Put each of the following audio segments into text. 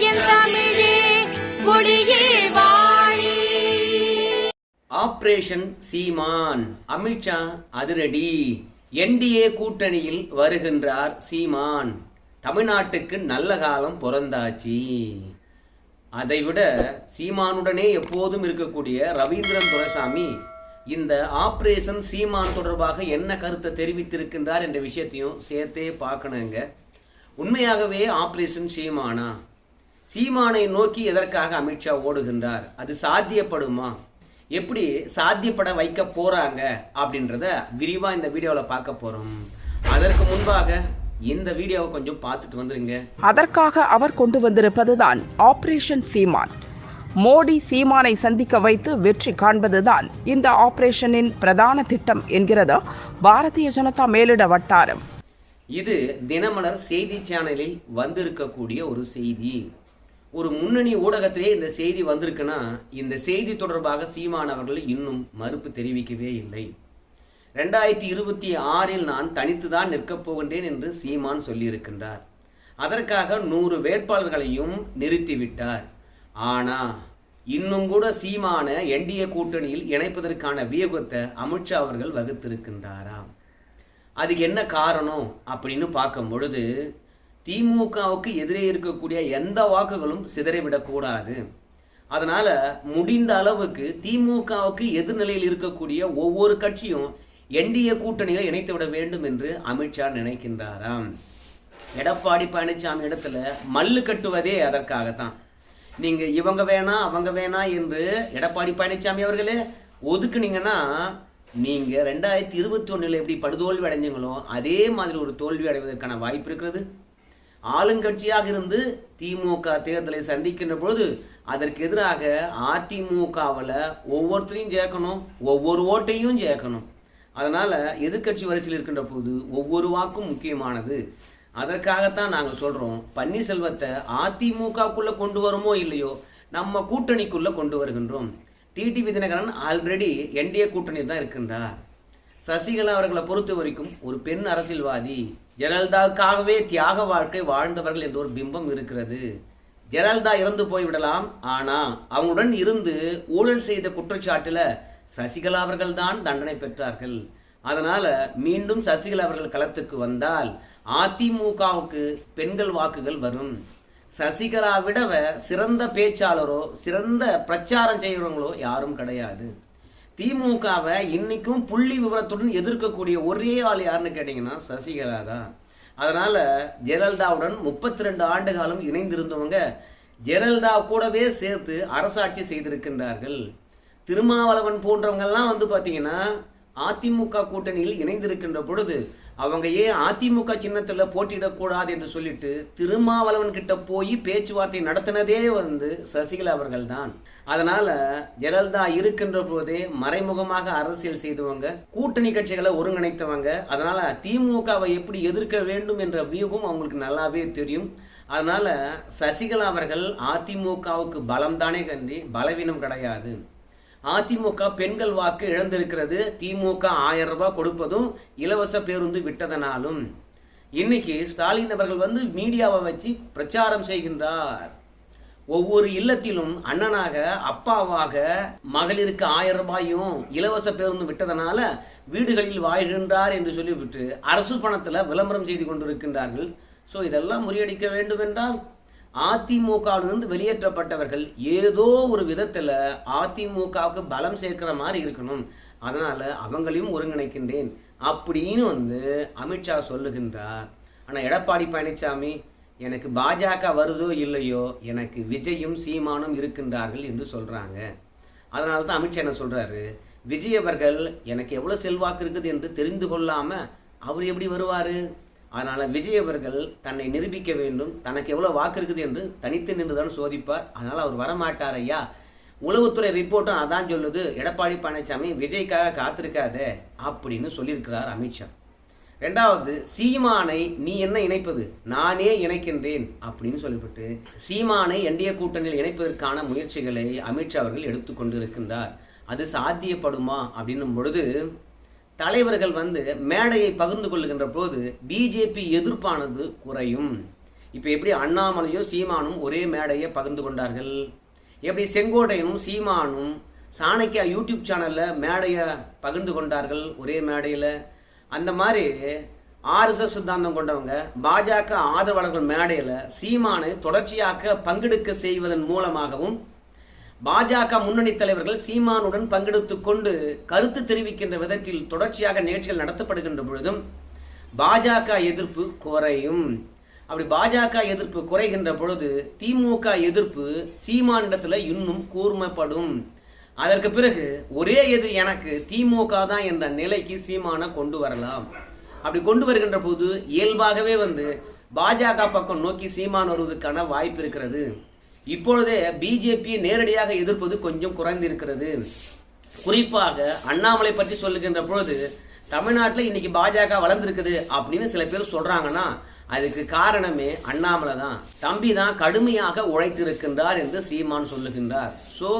என் தமிழே வாழி. ஆபரேஷன் சீமான். அமித்ஷா அதிரடி. என்டிஏ கூட்டணியில் வருகின்றார் சீமான். தமிழ்நாட்டுக்கு நல்ல காலம் பிறந்தாச்சு. அதைவிட சீமானுடனே எப்போதும் இருக்கக்கூடிய ரவீந்திரன் துரைசாமி இந்த ஆப்ரேஷன் சீமான் தொடர்பாக என்ன கருத்தை தெரிவித்திருக்கின்றார் என்ற விஷயத்தையும் சேர்த்தே பார்க்கணுங்க. உண்மையாகவே ஆப்ரேஷன் சீமானா? சீமானை நோக்கி எதற்காக அமித்ஷா ஓடுகின்றார்? அது சாத்தியப்படுமா? எப்படி சாத்தியப்பட வைக்க போறாங்க? அப்படின்றத விரிவா இந்த வீடியோவில் பார்க்க போறோம். அதற்கு முன்பாக இந்த வீடியோவை கொஞ்சம் பார்த்துட்டு வந்துருங்க. அதற்காக அவர் கொண்டு வந்திருப்பதுதான் ஆபரேஷன் சீமான் மோடி சீமானை சந்திக்க வைத்து வெற்றி காண்பதுதான் இந்த ஆபரேஷனின் பிரதான திட்டம் என்கிறது பாரதிய ஜனதா மேலிட வட்டாரம். இது தினமலர் செய்தி சேனலில் வந்திருக்கக்கூடிய ஒரு செய்தி. ஒரு முன்னணி ஊடகத்திலே இந்த செய்தி வந்திருக்குன்னா இந்த செய்தி தொடர்பாக சீமான் அவர்கள் இன்னும் மறுப்பு தெரிவிக்கவே இல்லை. ரெண்டாயிரத்தி இருபத்தி ஆறில் நான் தனித்துதான் நிற்கப் போகின்றேன் என்று சீமான் சொல்லியிருக்கின்றார். அதற்காக நூறு வேட்பாளர்களையும் நிறுத்திவிட்டார். ஆனா இன்னும் கூட சீமான என்டிஏ கூட்டணியில் இணைப்பதற்கான வியூகத்தை அமித்ஷா அவர்கள் வகுத்திருக்கின்றாராம். அதுக்கு என்ன காரணம் அப்படின்னு பார்க்கும் பொழுது திமுகவுக்கு எதிரே இருக்கக்கூடிய எந்த வாக்குகளும் சிதறிவிடக்கூடாது அதனால முடிந்த அளவுக்கு திமுகவுக்கு எதிர்நிலையில் இருக்கக்கூடிய ஒவ்வொரு கட்சியும் என்டிஏ கூட்டணியில் இணைத்து விட வேண்டும் என்று அமித்ஷா நினைக்கின்றாராம். எடப்பாடி பழனிசாமி இடத்துல மல்லு கட்டுவதே அதற்காகத்தான். நீங்க இவங்க வேணா அவங்க வேணா என்று எடப்பாடி பழனிசாமி அவர்களே ஒதுக்குனீங்கன்னா நீங்க ரெண்டாயிரத்தி இருபத்தி ஒண்ணுல எப்படி படுதோல்வி அடைஞ்சீங்களோ அதே மாதிரி ஒரு தோல்வி அடைவதற்கான வாய்ப்பு இருக்கிறது. ஆளுங்கட்சியாக இருந்து திமுக தேர்தலை சந்திக்கின்ற பொழுது அதற்கு எதிராக அதிமுகவில் ஒவ்வொருத்தரையும் சேர்க்கணும் ஒவ்வொரு ஓட்டையும் சேர்க்கணும் அதனால் எதிர்க்கட்சி வரிசையில் இருக்கின்ற போது ஒவ்வொரு வாக்கும் முக்கியமானது. அதற்காகத்தான் நாங்கள் சொல்கிறோம் பன்னீர்செல்வத்தை அதிமுகக்குள்ளே கொண்டு வருமோ இல்லையோ நம்ம கூட்டணிக்குள்ளே கொண்டு வருகின்றோம். டிடிவி தினகரன் ஆல்ரெடி என்டிஏ கூட்டணி தான் இருக்கின்றார். சசிகலா அவர்களை பொறுத்த வரைக்கும் ஒரு பெண் அரசியல்வாதி ஜெயலலிதாவுக்காகவே தியாக வாழ்க்கை வாழ்ந்தவர்கள் என்ற ஒரு பிம்பம் இருக்கிறது. ஜெயலலிதா இறந்து போய்விடலாம் ஆனா அவங்களுடன் இருந்து ஊழல் செய்த குற்றச்சாட்டில் சசிகலா அவர்கள் தான் தண்டனை பெற்றார்கள். அதனால மீண்டும் சசிகலா அவர்கள் களத்துக்கு வந்தால் அதிமுகவுக்கு பெண்கள் வாக்குகள் வரும். சசிகலா விடவ சிறந்த பேச்சாளரோ சிறந்த பிரச்சாரம் செய்கிறவங்களோ யாரும் கிடையாது. திமுகவை இன்னைக்கும் புள்ளி விவரத்துடன் எதிர்க்கக்கூடிய ஒரே ஆள் யாருன்னு கேட்டிங்கன்னா சசிகலா தான் அதனால ஜெயலலிதாவுடன் முப்பத்தி ரெண்டு ஆண்டு காலம் இணைந்திருந்தவங்க ஜெயலலிதா கூடவே சேர்த்து அரசாட்சி செய்திருக்கின்றார்கள். திருமாவளவன் போன்றவங்கெல்லாம் வந்து பார்த்தீங்கன்னா அதிமுக கூட்டணியில் இணைந்திருக்கின்ற பொழுது அவங்க ஏன் அதிமுக சின்னத்தில் போட்டியிடக்கூடாது என்று சொல்லிட்டு திருமாவளவன் கிட்ட போய் பேச்சுவார்த்தை நடத்தினதே வந்து சசிகலா அவர்கள் தான் அதனால ஜெயலலிதா இருக்கின்ற போதே மறைமுகமாக அரசியல் செய்தவங்க கூட்டணி கட்சிகளை ஒருங்கிணைத்தவங்க அதனால திமுகவை எப்படி எதிர்க்க வேண்டும் என்ற வியூகம் அவங்களுக்கு நல்லாவே தெரியும். அதனால சசிகலா அவர்கள் அதிமுகவுக்கு பலம்தானே கன்றி பலவீனம் கிடையாது. அதிமுக பெண்கள் வாக்கு இழந்திருக்கிறது. திமுக ஆயிரம் ரூபாய் கொடுப்பதும் இலவச பேருந்து விட்டதனாலும். இன்னைக்கு ஸ்டாலின் அவர்கள் வந்து மீடியாவை வச்சு பிரச்சாரம் செய்கின்றார். ஒவ்வொரு இல்லத்திலும் அண்ணனாக அப்பாவாக மகளிருக்கு ஆயிரம் ரூபாயும் இலவச பேருந்து விட்டதனால வீடுகளில் வாழ்கின்றார் என்று சொல்லிவிட்டு அரசு பணத்தில் விளம்பரம் செய்து கொண்டிருக்கின்றார்கள். ஸோ இதெல்லாம் முறியடிக்க வேண்டும் என்றால் அதிமுகவிலிருந்து வெளியேற்றப்பட்டவர்கள் ஏதோ ஒரு விதத்தில் அதிமுகவுக்கு பலம் சேர்க்கிற மாதிரி இருக்கணும். அதனால் அவங்களையும் ஒருங்கிணைக்கின்றேன். அப்படின்னு வந்து அமித்ஷா சொல்லுகின்றார். ஆனால் எடப்பாடி பழனிசாமி எனக்கு பாஜக வருதோ இல்லையோ எனக்கு விஜயும் சீமானும் இருக்கின்றார்கள் என்று சொல்கிறாங்க அதனால தான் அமித்ஷா என்ன சொல்கிறாரு விஜய் அவர்கள் எனக்கு எவ்வளோ செல்வாக்கு இருக்குது என்று தெரிந்து கொள்ளாமல் அவர் எப்படி வருவார்? அதனால் விஜய் அவர்கள் தன்னை நிரூபிக்க வேண்டும். தனக்கு எவ்வளோ வாக்கு இருக்குது என்று தனித்து நின்றுதான் சோதிப்பார். அதனால் அவர் வரமாட்டார் ஐயா. உளவுத்துறை ரிப்போர்ட்டும் அதான் சொல்லுது. எடப்பாடி பழனிசாமி விஜய்க்காக காத்திருக்காதே அப்படின்னு சொல்லியிருக்கிறார் அமித்ஷா ரெண்டாவது சீமானை நீ என்ன இணைப்பது? நானே இணைக்கின்றேன் அப்படின்னு சொல்லிவிட்டு சீமானை என்டிஏ கூட்டணியில் இணைப்பதற்கான முயற்சிகளை அமித்ஷா அவர்கள் எடுத்துக்கொண்டிருக்கின்றார் அது சாத்தியப்படுமா? அப்படின்னும் பொழுது தலைவர்கள் வந்து மேடையை பகிர்ந்து கொள்ளுகின்ற போது பிஜேபி எதிர்ப்பானது குறையும். இப்போ எப்படி அண்ணாமலையும் சீமானும் ஒரே மேடையை பகிர்ந்து கொண்டார்கள்? எப்படி செங்கோட்டையனும் சீமானும் சாணக்கியா யூடியூப் சேனலில் மேடையை பகிர்ந்து கொண்டார்கள் ஒரே மேடையில்? அந்த மாதிரி ஆர்எஸ்எஸ் சித்தாந்தம் கொண்டவங்க பாஜக ஆதரவாளர்கள் மேடையில் சீமானை தொடர்ச்சியாக பங்கெடுக்க செய்வதன் மூலமாகவும் பாஜக முன்னணி தலைவர்கள் சீமானுடன் பங்கெடுத்துக் கொண்டு கருத்து தெரிவிக்கின்ற விதத்தில் தொடர்ச்சியாக நிகழ்ச்சிகள் நடத்தப்படுகின்ற பொழுதும் பாஜக எதிர்ப்பு குறையும். அப்படி பாஜக எதிர்ப்பு குறைகின்ற பொழுது திமுக எதிர்ப்பு சீமானிடத்தில் இன்னும் கூர்மைப்படும். அதற்கு பிறகு ஒரே எதிர் எனக்கு திமுக தான் என்ற நிலைக்கு சீமானை கொண்டு வரலாம். அப்படி கொண்டு வருகின்ற போது இயல்பாகவே வந்து பாஜக பக்கம் நோக்கி சீமான் வருவதற்கான வாய்ப்பு இருக்கிறது. இப்பொழுதே பிஜேபியை நேரடியாக எதிர்ப்பது கொஞ்சம் குறைந்திருக்கிறது. குறிப்பாக அண்ணாமலை பற்றி சொல்லுகின்ற பொழுது தமிழ்நாட்டில் இன்னைக்கு பாஜக வளர்ந்துருக்குது அப்படின்னு சில பேர் சொல்றாங்கன்னா அதுக்கு காரணமே அண்ணாமலை தான். தம்பி தான் கடுமையாக உழைத்திருக்கின்றார் என்று சீமான் சொல்லுகின்றார். ஸோ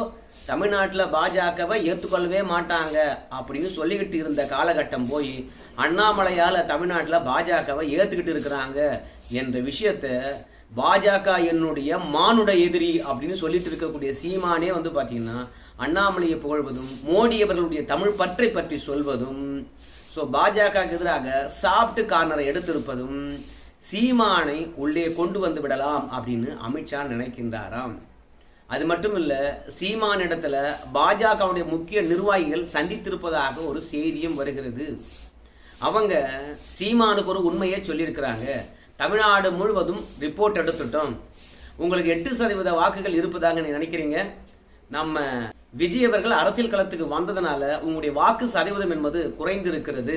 தமிழ்நாட்டில் பாஜகவை ஏற்றுக்கொள்ளவே மாட்டாங்க அப்படின்னு சொல்லிக்கிட்டு இருந்த காலகட்டம் போய் அண்ணாமலையால் தமிழ்நாட்டில் பாஜகவை ஏற்றுக்கிட்டு இருக்கிறாங்க என்ற விஷயத்தை பாஜக என்னுடைய மானுட எதிரி அப்படின்னு சொல்லிட்டு இருக்கக்கூடிய சீமானே வந்து பார்த்தீங்கன்னா அண்ணாமலையை புகழ்வதும் மோடி அவர்களுடைய தமிழ் பற்றை பற்றி சொல்வதும் ஸோ பாஜகவுக்கு எதிராக சாப்பிட்டு கார்னரை எடுத்திருப்பதும் சீமானை உள்ளே கொண்டு வந்து விடலாம் அப்படின்னு அமித்ஷா நினைக்கின்றாராம். அது மட்டும் இல்லை சீமான் இடத்துல பாஜகவுடைய முக்கிய நிர்வாகிகள் சந்தித்திருப்பதாக ஒரு செய்தியும் வருகிறது. அவங்க சீமானுக்கு ஒரு உண்மையை சொல்லியிருக்கிறாங்க. தமிழ்நாடு முழுவதும் ரிப்போர்ட் எடுத்துட்டோம். உங்களுக்கு எட்டு சதவீத வாக்குகள் இருப்பதாக நீ நினைக்கிறீங்க? நம்ம விஜய் அவர்கள் அரசியல் களத்துக்கு வந்ததுனால உங்களுடைய வாக்கு சதவீதம் என்பது குறைந்திருக்கிறது.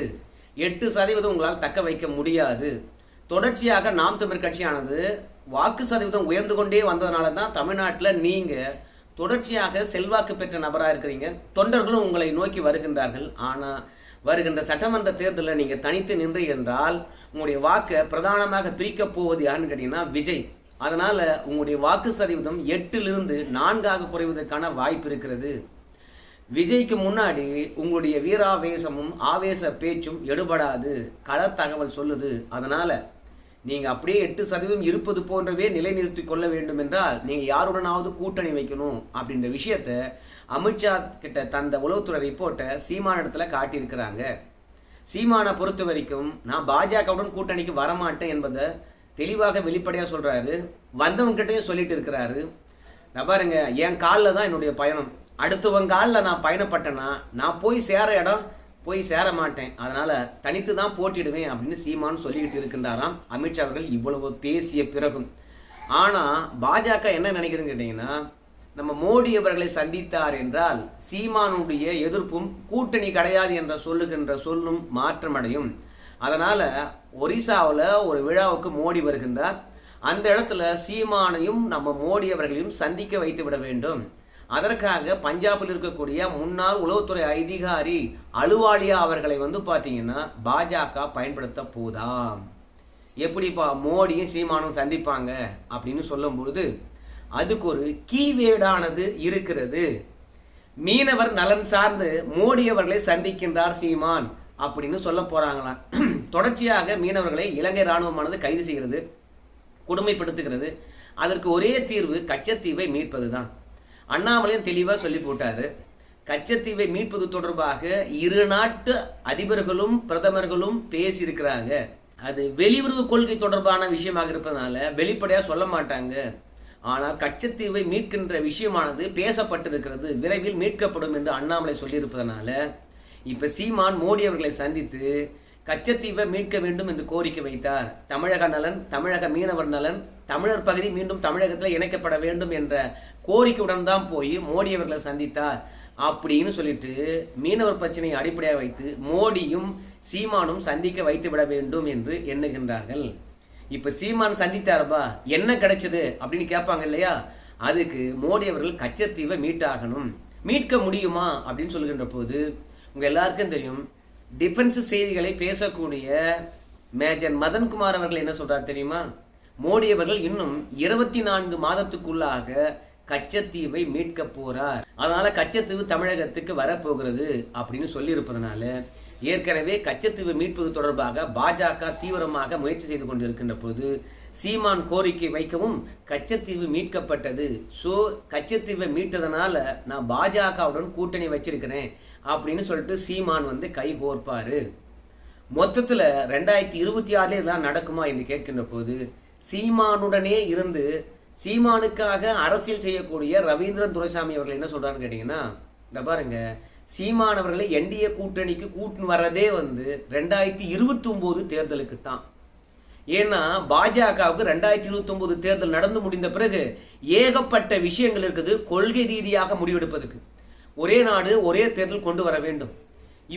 எட்டு சதவீதம் உங்களால் தக்க வைக்க முடியாது. தொடர்ச்சியாக நாம் தமிழ் கட்சியானது வாக்கு சதவீதம் உயர்ந்து கொண்டே வந்ததுனால தான் தமிழ்நாட்டில் நீங்கள் தொடர்ச்சியாக செல்வாக்கு பெற்ற நபராக இருக்கிறீங்க. தொண்டர்களும் உங்களை நோக்கி வருகின்றார்கள். ஆனால் வருகின்ற சட்டமன்ற தேர்தலில் நீங்கள் தனித்து நின்று என்றால் உங்களுடைய வாக்கை பிரதானமாக பிரிக்கப் போவது யாருன்னு கேட்டீங்கன்னா விஜய். அதனால் உங்களுடைய வாக்கு சதவீதம் எட்டிலிருந்து நான்காக குறைவதற்கான வாய்ப்பு இருக்கிறது. விஜய்க்கு முன்னாடி உங்களுடைய வீராவேசமும் ஆவேச பேச்சும் எடுபடாது. கள தகவல் சொல்லுது. அதனால் நீங்கள் அப்படியே எட்டு சதவீதம் இருப்பது போன்றவே நிலைநிறுத்திக் கொள்ள வேண்டும் என்றால் நீங்கள் யாருடனாவது கூட்டணி வைக்கணும் அப்படின்ற விஷயத்த அமித்ஷா கிட்ட தந்த உளவுத்துறை ரிப்போர்ட்டை சீமான இடத்துல காட்டியிருக்கிறாங்க. சீமானை பொறுத்த வரைக்கும் நான் பாஜகவுடன் கூட்டணிக்கு வரமாட்டேன் என்பதை தெளிவாக வெளிப்படையாக சொல்கிறாரு வந்தவங்கிட்டையும் சொல்லிட்டு இருக்கிறாரு. நான் பாருங்க என் காலில் தான் என்னுடைய பயணம். அடுத்தவங்க காலில் நான் பயணப்பட்டேன்னா நான் போய் சேர இடம் போய் சேர மாட்டேன். அதனால தனித்து தான் போட்டிடுவேன் அப்படின்னு சீமான் சொல்லிக்கிட்டு இருக்கின்றாராம். அமித்ஷா அவர்கள் இவ்வளவு பேசிய பிறகும். ஆனால் பாஜக என்ன நினைக்குதுன்னு கேட்டீங்கன்னா நம்ம மோடி அவர்களை சந்தித்தார் என்றால் சீமானுடைய எதிர்ப்பும் கூட்டணி கிடையாது என்ற சொல்லுகின்ற சொல்லும் மாற்றமடையும். அதனால் ஒரிசாவில் ஒரு விழாவுக்கு மோடி வருகின்றார். அந்த இடத்துல சீமானையும் நம்ம மோடி அவர்களையும் சந்திக்க வைத்து விட வேண்டும். அதற்காக பஞ்சாபில் இருக்கக்கூடிய முன்னாள் உளவுத்துறை அதிகாரி அலுவாலியா அவர்களை வந்து பார்த்தீங்கன்னா பாஜக பயன்படுத்த போதாம். எப்படிப்பா மோடியும் சீமானும் சந்திப்பாங்க அப்படின்னு சொல்லும்பொழுது அதுக்கு ஒரு கீவேடானது இருக்கிறது. மீனவர் நலன் சார்ந்து மோடி அவர்களை சந்திக்கின்றார் சீமான் அப்படின்னு சொல்ல போறாங்களாம். தொடர்ச்சியாக மீனவர்களை இலங்கை ராணுவமானது கைது செய்கிறது கொடுமைப்படுத்துகிறது. அதற்கு ஒரே தீர்வு கச்சத்தீவை மீட்பதுதான். அண்ணாமலையும் தெளிவாக சொல்லி போட்டாரு. கச்சத்தீவை மீட்பது தொடர்பாக இரு நாட்டு அதிபர்களும் பிரதமர்களும் பேசியிருக்கிறாங்க. அது வெளியுறவு கொள்கை தொடர்பான விஷயமாக இருப்பதனால வெளிப்படையாக சொல்ல மாட்டாங்க. ஆனால் கச்சத்தீவை மீட்கின்ற விஷயமானது பேசப்பட்டிருக்கிறது விரைவில் மீட்கப்படும் என்று அண்ணாமலை சொல்லியிருப்பதனால இப்போ சீமான் மோடி அவர்களை சந்தித்து கச்சத்தீவை மீட்க வேண்டும் என்று கோரிக்கை வைத்தார். தமிழக நலன் தமிழக மீனவர் நலன் தமிழர் பகுதி மீண்டும் தமிழகத்தில் இணைக்கப்பட வேண்டும் என்ற கோரிக்கையுடன் தான் போய் மோடி அவர்களை சந்தித்தார் அப்படின்னு சொல்லிட்டு மீனவர் பிரச்சனையை அடிப்படையாக வைத்து மோடியும் சீமானும் சந்திக்க வைத்து விட வேண்டும் என்று எண்ணுகின்றார்கள். இப்போ சீமான் சந்தித்தாரப்பா என்ன கிடைச்சது அப்படின்னு கேட்பாங்க இல்லையா? அதுக்கு மோடி அவர்கள் கச்சத்தீவை மீட்டாகணும். மீட்க முடியுமா அப்படின்னு சொல்லுகின்ற போது உங்கள் எல்லாருக்கும் தெரியும் டிஃபென்ஸ் செய்திகளை பேசக்கூடிய மேஜர் மதன்குமார் அவர்கள் என்ன சொல்கிறார் தெரியுமா? மோடி அவர்கள் இன்னும் இருபத்தி நான்கு மாதத்துக்குள்ளாக கச்சத்தீவை மீட்க போறார். அதனால கச்சத்தீவு தமிழகத்துக்கு வரப்போகிறது அப்படின்னு சொல்லி இருப்பதனால ஏற்கனவே கச்சத்தீவை மீட்பது தொடர்பாக பாஜக தீவிரமாக முயற்சி செய்து கொண்டிருக்கின்ற போது சீமான் கோரிக்கை வைக்கவும் கச்சத்தீவு மீட்கப்பட்டது. ஸோ கச்சத்தீவை மீட்டதனால நான் பாஜகவுடன் கூட்டணி வச்சிருக்கிறேன் அப்படின்னு சொல்லிட்டு சீமான் வந்து கை கோர்ப்பார். மொத்தத்தில் ரெண்டாயிரத்தி இருபத்தி ஆறுல இதெல்லாம் நடக்குமா என்று கேட்கின்ற போது சீமானுடனே இருந்து சீமானுக்காக அரசியல் செய்யக்கூடிய ரவீந்திரன் துரைசாமி அவர்கள் என்ன சொல்கிறான்னு கேட்டீங்கன்னா இந்த பாருங்க சீமான் அவர்களை என்டிஏ கூட்டணிக்கு கூட்டின்னு வர்றதே வந்து ரெண்டாயிரத்தி இருபத்தி ஒம்பது தேர்தலுக்கு தான் ஏன்னா பாஜகவுக்கு ரெண்டாயிரத்தி இருபத்தி ஒன்பது தேர்தல் நடந்து முடிந்த பிறகு ஏகப்பட்ட விஷயங்கள் இருக்குது கொள்கை ரீதியாக முடிவெடுப்பதற்கு. ஒரே நாடு ஒரே தேர்தல் கொண்டு வர வேண்டும்.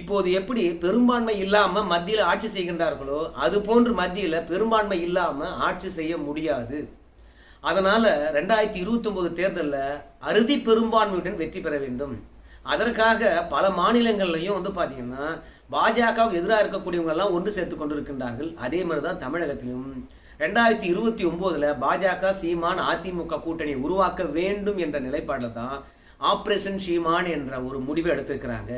இப்போது எப்படி பெரும்பான்மை இல்லாமல் மத்தியில் ஆட்சி செய்கின்றார்களோ அது போன்று மத்தியில் பெரும்பான்மை இல்லாமல் ஆட்சி செய்ய முடியாது. அதனால ரெண்டாயிரத்தி இருபத்தி ஒன்பது தேர்தலில் அறுதி பெரும்பான்மையுடன் வெற்றி பெற வேண்டும். அதற்காக பல மாநிலங்கள்லையும் வந்து பார்த்தீங்கன்னா பாஜகவுக்கு எதிராக இருக்கக்கூடியவங்கெல்லாம் ஒன்று சேர்த்து கொண்டு இருக்கின்றார்கள் அதே மாதிரி தான் தமிழகத்திலும். ரெண்டாயிரத்தி இருபத்தி ஒம்போதில் பாஜக சீமான் அதிமுக கூட்டணி உருவாக்க வேண்டும் என்ற நிலைப்பாடில் தான் ஆப்ரேஷன் சீமான் என்ற ஒரு முடிவை எடுத்திருக்கிறாங்க.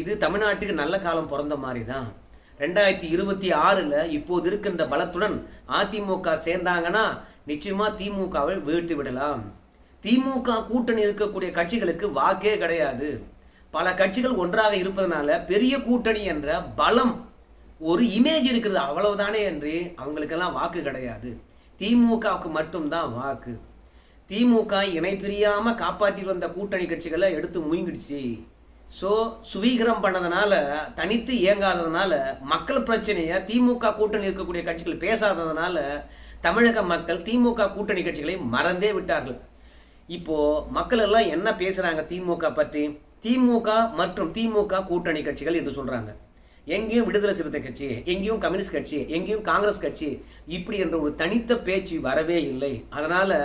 இது தமிழ்நாட்டுக்கு நல்ல காலம் பிறந்த மாதிரி தான் ரெண்டாயிரத்தி இருபத்தி ஆறில் இப்போது இருக்கின்ற பலத்துடன் அதிமுக சேர்ந்தாங்கன்னா நிச்சயமாக திமுகவை வீழ்த்தி விடலாம். திமுக கூட்டணி இருக்கக்கூடிய கட்சிகளுக்கு வாக்கே கிடையாது. பல கட்சிகள் ஒன்றாக இருப்பதனால பெரிய கூட்டணி என்ற பலம் ஒரு இமேஜ் இருக்கிறது அவ்வளவுதானே என்று அவங்களுக்கெல்லாம் வாக்கு கிடையாது. திமுகவுக்கு மட்டும்தான் வாக்கு. திமுக இணை பிரியாம காப்பாற்றிட்டு வந்த கூட்டணி கட்சிகளை எடுத்து முயங்கிடுச்சு ஸோ சுவீகரம் பண்ணதுனால தனித்து இயங்காததுனால மக்கள் பிரச்சனையை திமுக கூட்டணி இருக்கக்கூடிய கட்சிகள் பேசாததுனால தமிழக மக்கள் திமுக கூட்டணி கட்சிகளை மறந்தே விட்டார்கள். இப்போ மக்கள் எல்லாம் என்ன பேசுறாங்க திமுக பற்றி? திமுக மற்றும் திமுக கூட்டணி கட்சிகள் என்று சொல்றாங்க. எங்கேயும் விடுதலை சிறுத்தை கட்சி எங்கேயும் கம்யூனிஸ்ட் கட்சி எங்கேயும் காங்கிரஸ் கட்சி இப்படி என்ற ஒரு தனித்த பேச்சு வரவே இல்லை. அதனால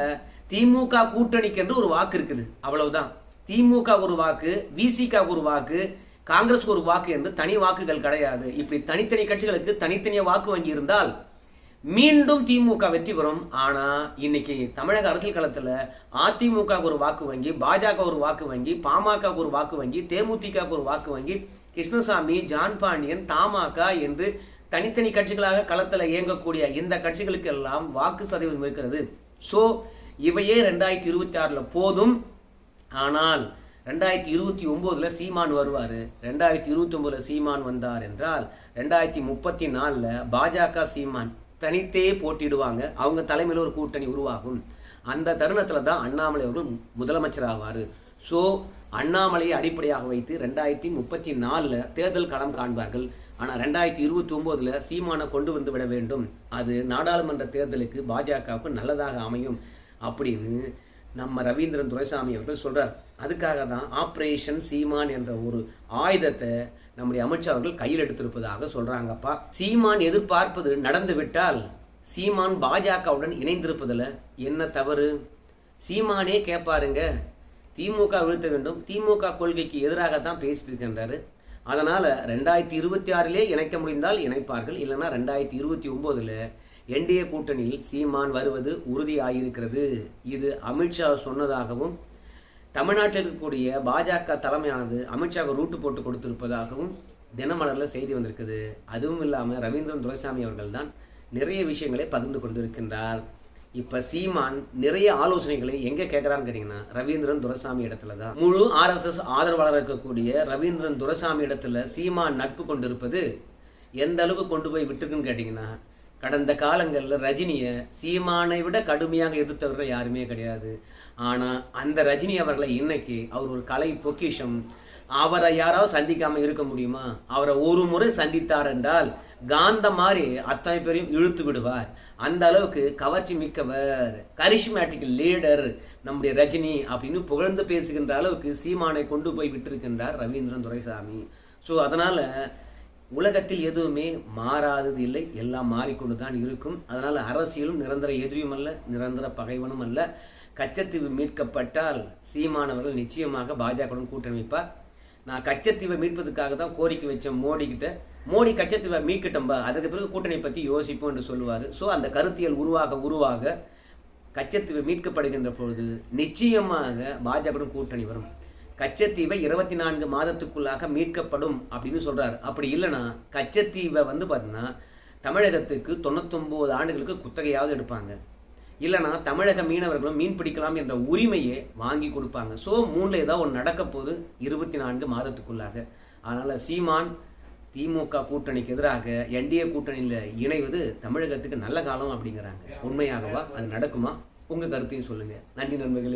திமுக கூட்டணிக்கு என்று ஒரு வாக்கு இருக்குது. அவ்வளவுதான். திமுக ஒரு வாக்கு விசிக ஒரு வாக்கு காங்கிரஸ் ஒரு வாக்கு என்று தனி வாக்குகள் கிடையாது. இப்படி தனித்தனி கட்சிகளுக்கு தனித்தனிய வாக்கு வங்கி இருந்தால் மீண்டும் திமுக வெற்றி பெறும். ஆனா இன்னைக்கு தமிழக அரசியல் களத்துல அதிமுக ஒரு வாக்கு வங்கி பாஜக ஒரு வாக்கு வங்கி பாமக ஒரு வாக்கு வங்கி தேமுதிக ஒரு வாக்கு வங்கி கிருஷ்ணசாமி ஜான் பாண்டியன் தமாக என்று தனித்தனி கட்சிகளாக களத்துல இயங்கக்கூடிய இந்த கட்சிகளுக்கு எல்லாம் வாக்கு சதவீதம் இருக்கிறது. சோ இவையே ரெண்டாயிரத்தி இருபத்தி ஆறுல போதும். ஆனால் ரெண்டாயிரத்தி இருபத்தி ஒம்போதில் சீமான் வருவார். ரெண்டாயிரத்தி இருபத்தி ஒம்போதுல சீமான் வந்தார் என்றால் ரெண்டாயிரத்தி முப்பத்தி நாலில் பாஜக சீமான். தனித்தே போட்டிடுவாங்க அவங்க தலைமையில் ஒரு கூட்டணி உருவாகும். அந்த தருணத்தில் தான் அண்ணாமலை அவர்கள் முதலமைச்சர் ஆவார். ஸோ அண்ணாமலையை அடிப்படையாக வைத்து ரெண்டாயிரத்தி முப்பத்தி நாலில் தேர்தல் களம் காண்பார்கள். ஆனால் ரெண்டாயிரத்தி இருபத்தி ஒம்போதில் சீமானை கொண்டு வந்து விட வேண்டும். அது நாடாளுமன்ற தேர்தலுக்கு பாஜகவுக்கு நல்லதாக அமையும் அப்படின்னு நம்ம ரவீந்திரன் துரைசாமி அவர்கள் சொல்கிறார் அதுக்காக தான் ஆப்ரேஷன் சீமான் என்ற ஒரு ஆயுதத்தை நம்முடைய அமித்ஷா அவர்கள் கையில் எடுத்திருப்பதாக சொல்றாங்கப்பா. சீமான் எதிர்பார்ப்பது நடந்துவிட்டால் சீமான் பாஜகவுடன் இணைந்திருப்பதில் என்ன தவறு? சீமானே கேட்பாருங்க. திமுக வீழ்த்த வேண்டும். திமுக கொள்கைக்கு எதிராக தான் பேசிட்டு இருக்கின்றாரு. அதனால் ரெண்டாயிரத்தி இருபத்தி ஆறிலே இணைக்க முடிந்தால் இணைப்பார்கள். இல்லைன்னா ரெண்டாயிரத்தி இருபத்தி ஒம்போதில் என்டிஏ கூட்டணியில் சீமான் வருவது உறுதியாகியிருக்கிறது இது அமித்ஷா சொன்னதாகவும் தமிழ்நாட்டில் இருக்கக்கூடிய பாஜக தலைமையானது அமித்ஷாவுக்கு ரூட்டு போட்டு கொடுத்திருப்பதாகவும் தினமலரில் செய்தி வந்திருக்குது. அதுவும் இல்லாமல் ரவீந்திரன் துரைசாமி அவர்கள் தான் நிறைய விஷயங்களை பகிர்ந்து கொண்டிருக்கின்றார். இப்போ சீமான் நிறைய ஆலோசனைகளை எங்கே கேட்குறான்னு கேட்டிங்கன்னா ரவீந்திரன் துரசாமி இடத்துல தான். முழு ஆர்எஸ்எஸ் ஆதரவாளர் இருக்கக்கூடிய ரவீந்திரன் துரசாமி இடத்துல சீமான் நட்பு கொண்டிருப்பது எந்த அளவுக்கு கொண்டு போய் விட்டுருக்குன்னு கேட்டிங்கன்னா கடந்த காலங்களில் ரஜினியை சீமானை விட கடுமையாக எதிர்த்தவர்கள் யாருமே கிடையாது. ஆனால் அந்த ரஜினி அவர்களை இன்னைக்கு அவர் ஒரு கலை பொக்கிஷம். அவரை யாராவது சந்திக்காம இருக்க முடியுமா? அவரை ஒரு முறை சந்தித்தார் என்றால் காந்த மாதிரி அத்தனை பேரையும் இழுத்து விடுவார். அந்த அளவுக்கு கவர்ச்சி மிக்கவர் கரிஷ்மேட்டிக் லீடர் நம்முடைய ரஜினி அப்படின்னு புகழ்ந்து பேசுகின்ற அளவுக்கு சீமானை கொண்டு போய் விட்டிருக்கின்றார் ரவீந்திரன் துரைசாமி. ஸோ அதனால் உலகத்தில் எதுவுமே மாறாதது இல்லை. எல்லாம் மாறிக்கொண்டு தான் இருக்கும். அதனால் அரசியலும் நிரந்தர எதிரியும் அல்ல நிரந்தர பகைவனும் அல்ல. கச்சத்தீவு மீட்கப்பட்டால் சீமானவர்கள் நிச்சயமாக பாஜகவுடன் கூட்டமைப்பா? நான் கச்சத்தீவை மீட்பதற்காக தான் கோரிக்கை வச்சேன் மோடி கிட்ட மோடி கச்சத்தீவை மீட்கட்டம்பா அதுக்கு பிறகு கூட்டணி பற்றி யோசிப்போம் என்று சொல்லுவார். ஸோ அந்த கருத்தியல் உருவாக உருவாக கச்சத்தீவு மீட்கப்படுகின்ற பொழுது நிச்சயமாக பாஜகவுடன் கூட்டணி வரும். கச்சத்தீவை இருபத்தி நான்கு மாதத்துக்குள்ளாக மீட்கப்படும் அப்படின்னு சொல்கிறார் அப்படி இல்லைன்னா கச்சத்தீவை வந்து பார்த்தீங்கன்னா தமிழகத்துக்கு தொண்ணூத்தொம்பது ஆண்டுகளுக்கு குத்தகையாவது எடுப்பாங்க. இல்லைனா தமிழக மீனவர்களும் மீன் பிடிக்கலாம் என்ற உரிமையை வாங்கி கொடுப்பாங்க. ஸோ மூணில் ஏதாவது ஒன்று நடக்க போகுது இருபத்தி நான்கு மாதத்துக்குள்ளாக. அதனால் சீமான் திமுக கூட்டணிக்கு எதிராக என்டிஏ கூட்டணியில் இணைவது தமிழகத்துக்கு நல்ல காலம் அப்படிங்கிறாங்க. உண்மையாகவா? அது நடக்குமா? உங்கள் கருத்தையும் சொல்லுங்கள் நன்றி நண்பர்களே.